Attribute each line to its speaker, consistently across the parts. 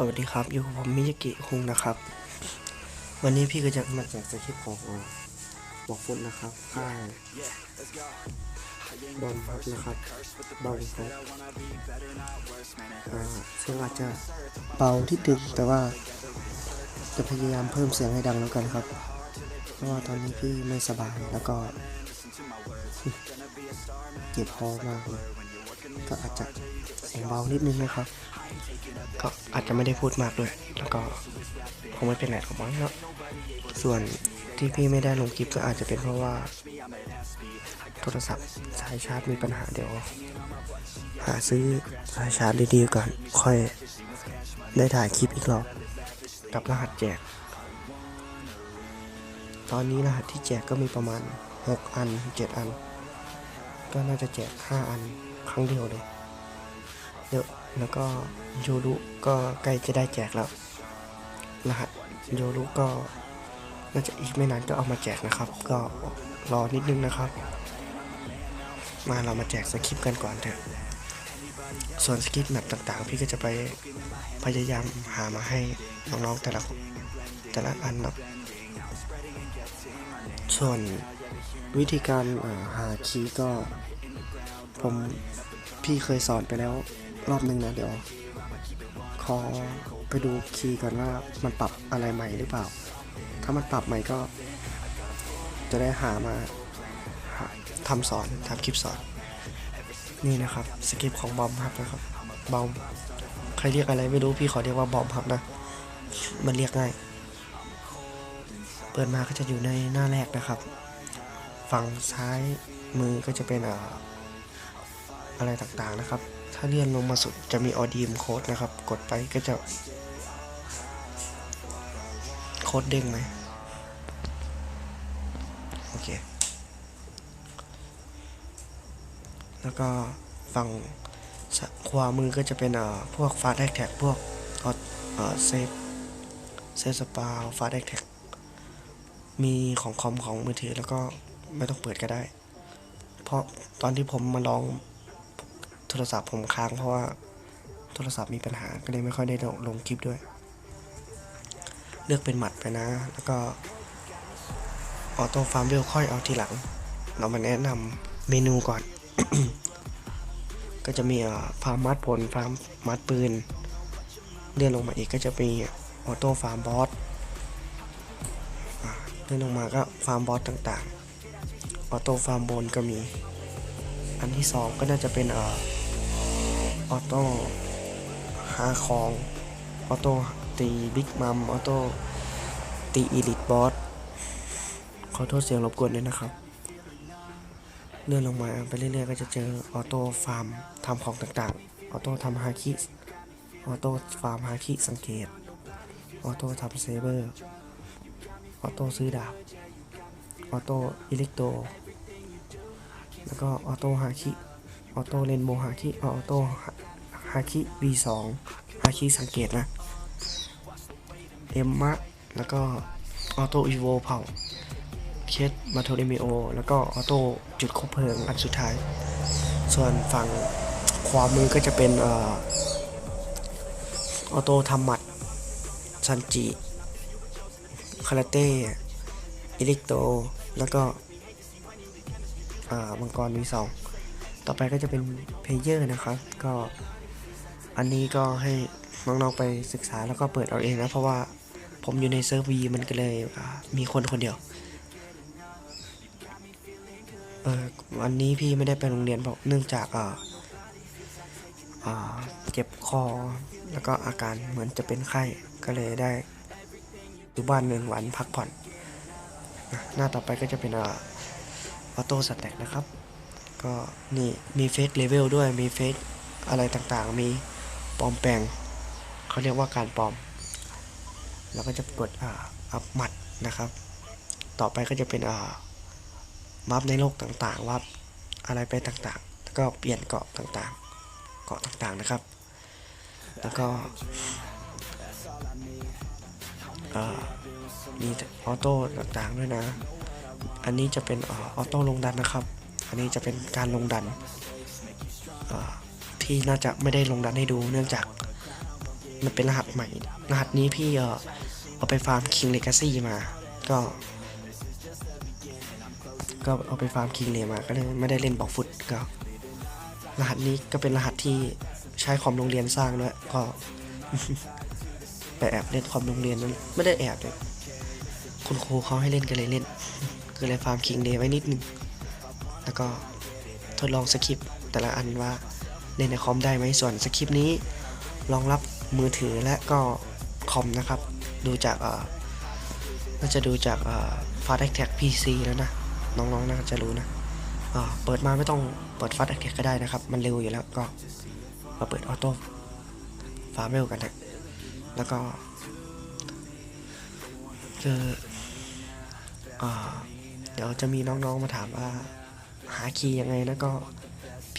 Speaker 1: สวัสดีครับ อยู่กับผมมิยากิคุงนะครับ วันนี้พี่ก็จะมาแจกสคริปต์ของบอกฟุตนะครับค่ายบอมพับนะครับบอมครับอ่าเสียงอาจจะเบาที่ดึงแต่ว่าจะพยายามเพิ่มเสียงให้ดังแล้วกันครับ เพราะว่าตอนนี้พี่ไม่สบายแล้วก็เจ็บคอมากเลยก็อาจจะเสียงเบานิดนึงนะครับ ก็อาจจะไม่ได้พูดมากด้วย แล้วก็คงไม่เป็นไรของมันเนาะส่วนที่พี่ไม่ได้ลงคลิปก็อาจจะเป็นเพราะว่า โทรศัพท์สายชาร์จมีปัญหาเดี๋ยว หาซื้อสายชาร์จดีๆก่อน ค่อยได้ถ่ายคลิปอีกรอบกับรหัสแจก ตอนนี้รหัสที่แจกก็มีประมาณ 6 อัน 7 อัน ก็น่าจะแจก 5 อันครั้งเดียวเลย เดี๋ยวแล้วก็โยรุก็ใกล้จะได้แจกแล้วรหัสโยรุก็น่าจะอีกไม่นานก็เอามาแจกนะครับ ก็รอนิดนึงนะครับ มาเรามาแจกสคริปต์กันก่อนเถอะส่วนสคริปต์แบบต่างๆ พี่ก็จะไปพยายามหามาให้น้องๆแต่ละแต่ละอันนะส่วนวิธีการหาคีย์ก็ผมพี่เคยสอนไปแล้ว รอบนึงนะเดี๋ยว ขอไปดูคีย์ก่อนว่ามันปรับอะไรใหม่หรือเปล่า ถ้ามันปรับใหม่ก็ จะได้หามาทำสอนทำคลิปสอน นี่นะครับสคริปของบอมครับนะครับบอมใครเรียกอะไรไม่รู้พี่ขอเรียกว่าบอมครับนะ มันเรียกง่าย เปิดมาก็จะอยู่ในหน้าแรกนะครับ ฝั่งซ้ายมือก็จะเป็นอะไรต่างๆนะครับ ถ้าเลื่อนลงมาสุดจะมีออดีมโค้ดนะครับ กดไปก็จะ โค้ดเด้งไหมโอเค แล้วก็ฝั่งขวามือก็จะเป็นเอ่อพวกฟาสแท็กแท็กพวกเอ่อเซฟเซฟสปาฟาสแท็กแท็กมีของคอมของมือถือแล้วก็ไม่ต้องเปิดก็ได้ เพราะตอนที่ผมมาลอง โทรศัพท์ผมค้างเพราะว่าโทรศัพท์มีปัญหาก็เลยไม่ค่อยได้ลงคลิปด้วย เลือกเป็นหมัดไปนะ แล้วก็ออโต้ฟาร์มเวลค่อยเอาทีหลัง เรามาแนะนำเมนูก่อน ก็จะมีฟาร์มมัดผลฟาร์มมัดปืน เลื่อนลงมาอีกก็จะมีออโต้ฟาร์มบอสเลื่อนลงมาก็ฟาร์มบอสต่างๆออโต้ฟาร์มบนก็มี อันที่สองก็น่าจะเป็นเอ่อ ออโต้หาของออโต้ตีบิ๊กมัมออโต้ตีอีลิทบอสขอโทษเสียงรบกวนด้วยนะครับ เลื่อนลงมาไปเรื่อยๆก็จะเจอออโต้ฟาร์มทำของต่างๆ ออโต้ทำฮาคิออโต้ฟาร์มฮาคิสังเกต ออโต้ทำเซเบอร์ ออโต้ซื้อดาบ ออโต้อิเล็กโตแล้วก็ออโต้ฮาคิ ออโต้เลนโบฮาคิ ออโต้ ฮาคิ V2 ฮาคิสังเกตนะ เอ็มมะ แล้วก็ออโต้อีโวเผาเคสมาโทเดมิโอ แล้วก็ออโต้จุดคบเพลิงอันสุดท้าย ส่วนฝั่งขวามือก็จะเป็นออโต้ทำหมัดซันจิ คาราเต้อิเล็กโต แล้วก็มังกรมีสอง ต่อไปก็จะเป็นเพลเยอร์นะครับ ก็ อันนี้ก็ให้น้องๆไปศึกษาแล้วก็เปิดเอาเองนะเพราะว่าผมอยู่ในเซิร์ฟวีมันก็เลยมีคนคนเดียวเออวันนี้พี่ไม่ได้ไปโรงเรียนเพราะเนื่องจากอ่าอ่าเจ็บคอ แล้วก็อาการเหมือนจะเป็นไข้ก็เลยได้อยู่บ้านหนึ่งวันพักผ่อนหน้าต่อไปก็จะเป็นอ่าออโต้สแต็กนะครับ ก็นี่มีเฟกเลเวลด้วยมีเฟกอะไรต่างๆ มี ปลอมแปลงเขาเรียกว่าการปลอม แล้วก็จะกดอ่าอัพหมัดนะครับ ต่อไปก็จะเป็นอ่ามัฟในโลกต่างๆวับอะไรไปต่างๆ แล้วก็เปลี่ยนเกาะต่างๆ เกาะต่างๆนะครับ แล้วก็อ่ามีออโต้ต่างๆด้วยนะ อันนี้จะเป็นออโต้ลงดันนะครับ อันนี้จะเป็นการลงดัน ที่น่าจะไม่ได้ลงดันให้ดูเนื่องจากมันเป็นรหัสใหม่ รหัสนี้พี่เออเอาไปฟาร์ม King Legacy มา ก็ ก็เอาไปฟาร์ม King เลยมาก็เลยไม่ได้เล่นบอกฟุตก็รหัสนี้ก็เป็นรหัสที่ใช้คอมโรงเรียนสร้างด้วยก็ไปแอบเล่นคอมโรงเรียนนั้นไม่ได้แอบเลยคุณครูเขาให้เล่นก็เลยเล่นก็เลยฟาร์ม King Day ไว้นิดนึง แล้วก็ทดลองสคริปต์แต่ละอันว่า เล่นในคอมได้ไหมส่วนสคริปต์นี้รองรับมือถือและก็คอมนะครับ ดูจากน่าจะดูจากฟาสแท็กพีซีแล้วนะ น้องๆน่าจะรู้นะเปิดมาไม่ต้องเปิดฟาสแท็กก็ได้นะครับ มันเร็วอยู่แล้วก็มาเปิดออโต้ฟาร์มเร็วกันนะแล้วก็คืออเดี๋ยวจะมีน้องๆมาถามว่าหาคีย์ยังไงแล้วก็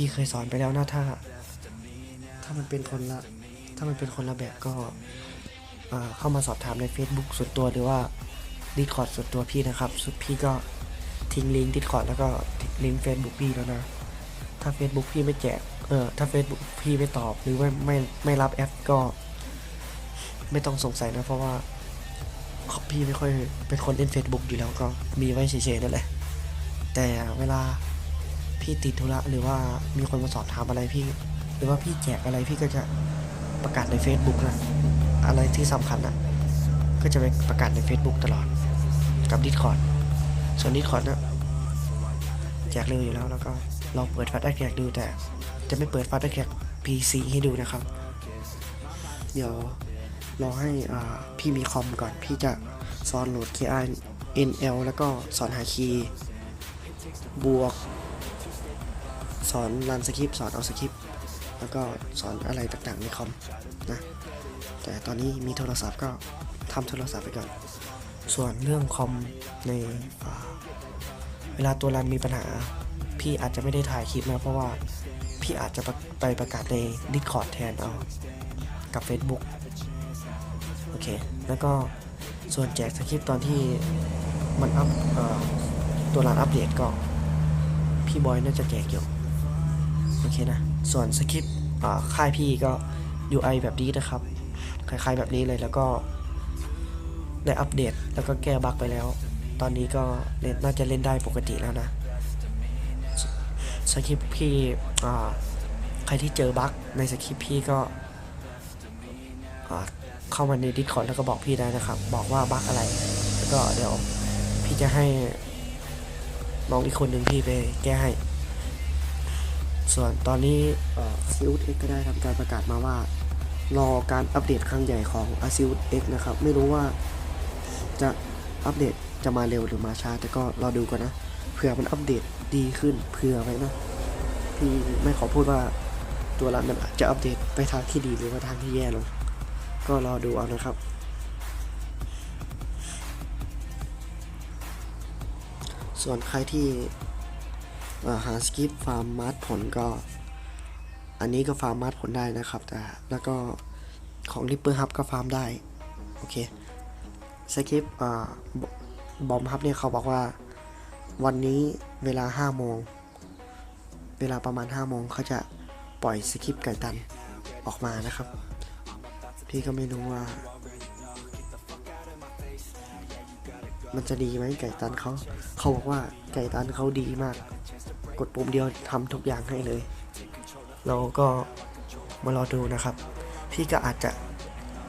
Speaker 1: พี่เคยสอนไปแล้วนะถ้า ถ้ามันเป็นคนละถ้ามันเป็นคนละแบบก็เข้ามาสอบถามใน Facebook ส่วนตัวหรือว่า Discord ส่วนตัวพี่นะครับ สุดพี่ก็ทิ้งลิงก์ Discord แล้วก็ลิงก์ Facebook พี่แล้วนะ ถ้า Facebook พี่ไม่แจกเออถ้า Facebook พี่ไม่ตอบหรือไม่ไม่ไม่รับแอปก็ ไม่ต้องสงสัยนะ เพราะว่าพี่ไม่ค่อยเป็นคนเล่น Facebook อยู่แล้วก็มีไว้เฉยๆนั่นแหละ แต่เวลา พี่ติดธุระหรือว่ามีคนมาสอบถามอะไรพี่ หรือว่าพี่แจกอะไรพี่ก็จะประกาศใน Facebook นะ อะไรที่สำคัญนะก็จะไปประกาศใน Facebook ตลอด กับ Discord ส่วน Discord นะแจกเร็วอยู่แล้วแล้วก็ลองเปิดฟัดแจกดูแต่ จะไม่เปิดฟัดแจก PC ให้ดูนะครับ เดี๋ยวรอให้อ่าพี่มีคอมก่อนพี่จะสอนโหลด KI NL แล้วก็สอนหาคีย์บวก สอนรันสคริปต์สอนเอาสคริปต์แล้วก็สอนอะไรต่างๆในคอมนะแต่ตอนนี้มีโทรศัพท์ก็ทำโทรศัพท์ไปก่อน ส่วนเรื่องคอมในเวลาตัวรันมีปัญหา พี่อาจจะไม่ได้ถ่ายคลิปนะเพราะว่าพี่อาจจะไปประกาศใน Discord แทนเอากับ Facebook โอเค แล้วก็ส่วนแจกสคริปต์ตอนที่มันอัพตัวร้านอัปเดตก็ พี่บอยน่าจะแจกอยู่ โอเคนะ ส่วนสคริปต์ค่ายพี่ก็ UI แบบนี้นะครับ คล้ายๆแบบนี้เลยแล้วก็ได้อัปเดตแล้วก็แก้บั๊กไปแล้ว ตอนนี้ก็เล่นน่าจะเล่นได้ปกติแล้วนะสคริปต์พี่ใครที่เจอบั๊กในสคริปต์พี่ก็เข้ามาใน Discord แล้วก็บอกพี่ได้นะครับ บอกว่าบั๊กอะไร แล้วก็เดี๋ยวพี่จะให้น้องอีกคนหนึ่งพี่ไปแก้ให้ ส่วนตอนนี้ซิลเอ็กก็ได้ทำการประกาศมาว่า รอการอัปเดตครั้งใหญ่ของ a s i l X นะครับ ไม่รู้ว่าจะอัปเดตจะมาเร็วหรือมาช้า แต่ก็รอดูก่อนนะเผื่อมันอัปเดตดีขึ้นเผื่อไว้นะพี่ไม่ขอพูดว่าตัวรันมันอาจจะอัปเดตไปทางที่ดีหรือว่าทางที่แย่ลง ก็รอดูเอานะครับ ส่วนใครที่ หาสกิปฟาร์มมาร์ทผลก็ อันนี้ก็ฟาร์มมาร์ทผลได้นะครับแต่แล้วก็ของริปเปอร์ฮับก็ฟาร์มได้ โอเคสกิปอ่าบอมฮับเนี่ยเขาบอกว่า วันนี้เวลา5โมง เวลาประมาณ5โมงเขาจะปล่อยสกิปไก่ตันออกมานะครับ พี่ก็ไม่รู้ว่า มันจะดีไหมไก่ตันเขา เขาบอกว่าไก่ตันเขาดีมาก กดปุ่มเดียวทำทุกอย่างให้เลย เราก็มารอดูนะครับ พี่ก็อาจจะ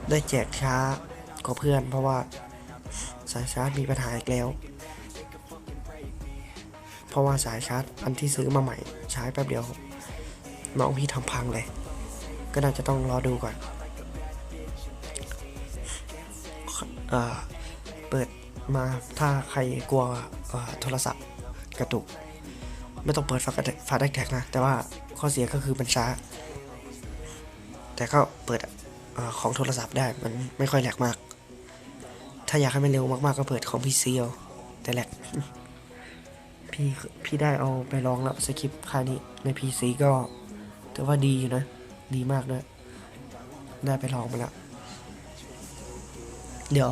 Speaker 1: ได้แจกช้ากว่าเพื่อน เพราะว่าสายชาร์จมีปัญหาอีกแล้ว เพราะว่าสายชาร์จอันที่ซื้อมาใหม่ใช้แป๊บเดียวน้องพี่ทำพังเลย ก็น่าจะต้องรอดูก่อนเอเปิดมาถ้าใครกลัวโทรศัพท์กระตุก ไม่ต้องเปิดฟาฟาดแท็กนะ แต่ว่าข้อเสียก็คือมันช้า แต่ก็เปิดอของโทรศัพท์ได้มันไม่ค่อยแหลกมาก ถ้าอยากให้มันเร็วมากๆก็เปิดของพีซีเอาแต่แหลกพี่พี่ได้เอาไปลองแล้วสคริปต์ค่านี้ใน PC ก็ถือว่าดีอยู่นะ ดีมากด้วยได้ไปลองมาแล้ว เดี๋ยว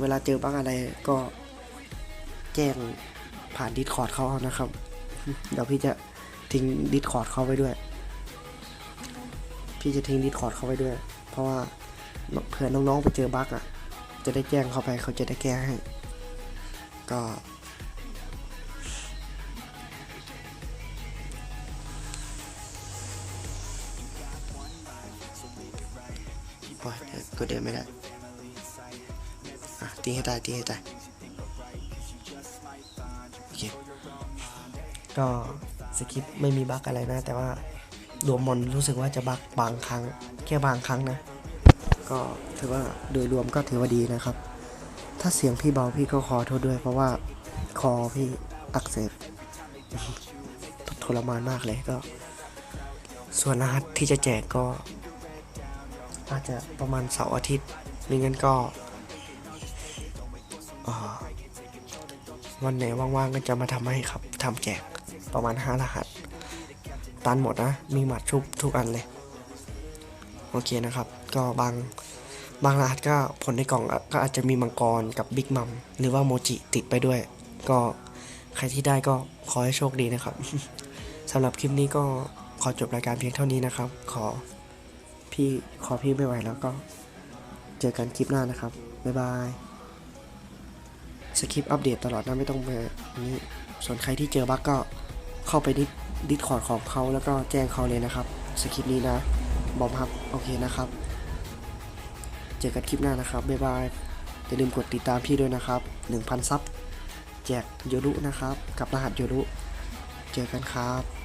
Speaker 1: เวลาเจอบ้างอะไรก็แจ้งผ่านดิสคอร์ดเขานะครับ เดี๋ยวพี่จะทิ้งดิสคอร์ดเขาไว้ด้วย พี่จะทิ้งดิสคอร์ดเขาไว้ด้วย เพราะว่าเผื่อน้องๆไปเจอบั๊กอะ จะได้แจ้งเข้าไปเขาจะได้แก้ให้ ก็โอ้ยเดี๋ยวกูเดินไม่ได้ อะตีให้ตายตีให้ตาย ก็สคริปต์ไม่มีบั๊กอะไรนะ แต่ว่ารวมมอนรู้สึกว่าจะบั๊กบางครั้ง แค่บางครั้งนะ ก็ถือว่าโดยรวมก็ถือว่าดีนะครับ ถ้าเสียงพี่เบาพี่ก็ขอโทษด้วย เพราะว่าคอพี่อักเสบทรมานมากเลยก็ ส่วนรหัสที่จะแจกก็ อาจจะประมาณเสาร์อาทิตย์ไม่งั้นก็วันไหนว่างๆก็จะมาทำให้ครับทำแจก ประมาณ 5 รหัส ตันหมดนะ มีหมัดชุบทุกอันเลย โอเคนะครับ ก็บางบางรหัสก็ผลในกล่องก็อาจจะมีมังกรกับบิ๊กมัมหรือว่าโมจิติดไปด้วย ก็ใครที่ได้ก็ขอให้โชคดีนะครับสำหรับคลิปนี้ก็ขอจบรายการเพียงเท่านี้นะครับ ขอพี่ขอพี่ไม่ไหวแล้วก็เจอกันคลิปหน้านะครับ บ๊ายบายสคริปต์อัปเดตตลอดนะไม่ต้องไปนี้ส่วนใครที่เจอบั๊กก็ เข้าไปดิดิสคอร์ดของเขาแล้วก็แจ้งเขาเลยนะครับสคริปต์นี้นะบอมครับโอเคนะครับ เจอกันคลิปหน้านะครับบ๊ายบายอย่าลืมกดติดตามพี่ด้วยนะครับ 1,000 ซับ แจกโยรุนะครับ กับรหัสโยรุ เจอกันครับ